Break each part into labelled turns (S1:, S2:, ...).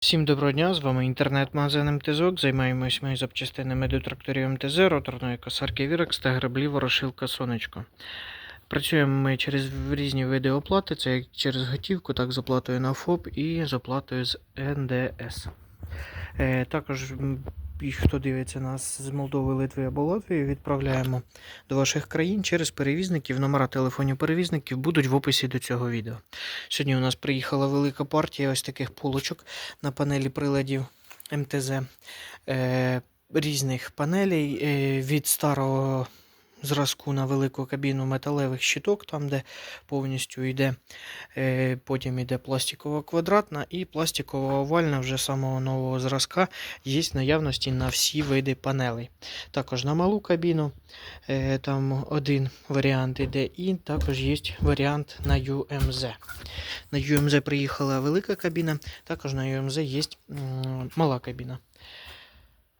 S1: Всім доброго дня, з вами інтернет-магазин МТЗОК. Займаємось ми запчастинами до тракторів МТЗ, роторної косарки Вірекс та граблі Ворошилка Сонечко. Працюємо ми через різні види оплати, це як через готівку, так з оплатою на ФОП і з оплатою з НДС. Також, хто дивиться нас з Молдови, Литви або Латвії, відправляємо до ваших країн через перевізників. Номера телефонів перевізників будуть в описі до цього відео. Сьогодні у нас приїхала велика партія ось таких полочок на панелі приладів МТЗ е, різних панелей е, від старого зразку на велику кабіну металевих щиток, там де повністю йде, е, потім йде пластикова квадратна і пластикова овальна вже самого нового зразка є наявності на всі види панелей. Також на малу кабіну е, там один варіант іде, і також є варіант на UMZ. На UMZ приїхала велика кабіна, також на UMZ є мала кабіна.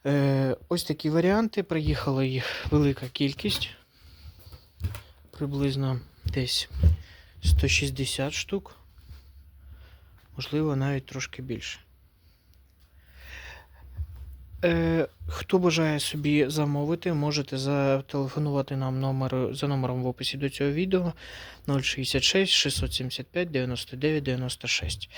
S1: Е, ось такі варіанти. Приїхала їх велика кількість. Приблизно десь 160 штук. Можливо, навіть трошки більше. Е, хто бажає собі замовити, можете зателефонувати нам номер, за номером в описі до цього відео 066 675 99 96.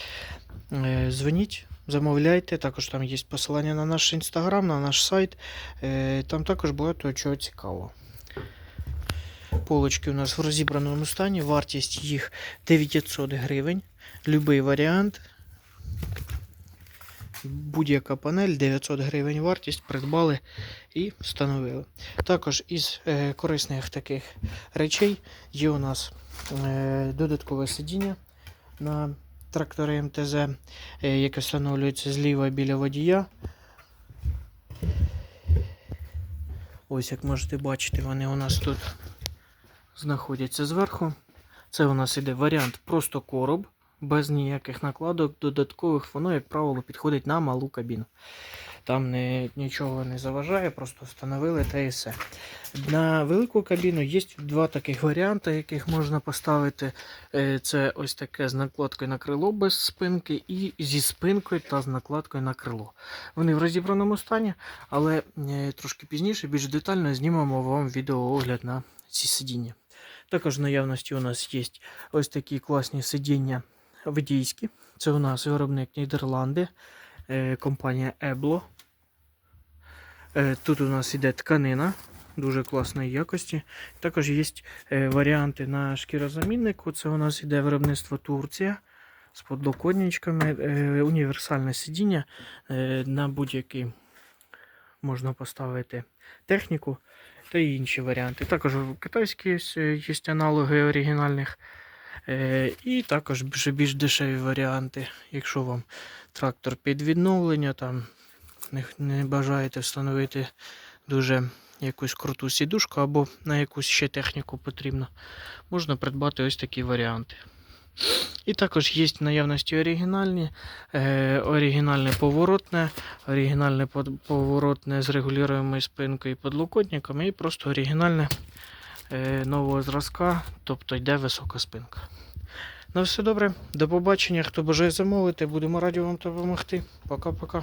S1: Е, Дзвоніть, замовляйте. Також там є посилання на наш інстаграм, на наш сайт. Е, Там також багато чого цікавого. Полочки у нас в розібраному стані. Вартість їх 900 гривень. Любий варіант. Будь-яка панель 900 гривень вартість, придбали і встановили. Також із е, корисних таких речей є у нас е, додаткове сидіння на трактори МТЗ, е, яке встановлюється зліва біля водія. Ось як можете бачити, вони у нас тут знаходяться зверху. Це у нас іде варіант просто короб, без ніяких накладок додаткових. Воно, як правило, підходить на малу кабіну. Там не, нічого не заважає, просто встановили та і все. На велику кабіну є два таких варіанти, яких можна поставити. Е, Це ось таке з накладкою на крило без спинки, і зі спинкою та з накладкою на крило. Вони в розібраному стані, але е, трошки пізніше, більш детально знімемо вам відеоогляд на ці сидіння. Також наявності у нас є ось такі класні сидіння водійські. Це у нас виробник Нідерланди, компанія Eblo. Е, Тут у нас іде тканина дуже класної якості. Також є е, варіанти на шкірозаміннику. Це у нас іде виробництво Турція з подлокотничками. Е, Універсальне сидіння е, на будь-який можна поставити техніку та інші варіанти. Також китайські є аналоги оригінальних. Е, і також вже більш дешеві варіанти. Якщо вам трактор під відновлення, там не, бажаєте встановити дуже якусь круту сідушку або на якусь ще техніку потрібно, можна придбати ось такі варіанти. І також є в наявності оригінальні, е, оригінальне поворотне, оригінальне поворотне з регулюємою спинкою і подлокотниками, і просто оригінальне нового зразка, тобто йде висока спинка. На все добре, до побачення. Хто бажає замовити, будемо раді вам допомогти. Пока-пока.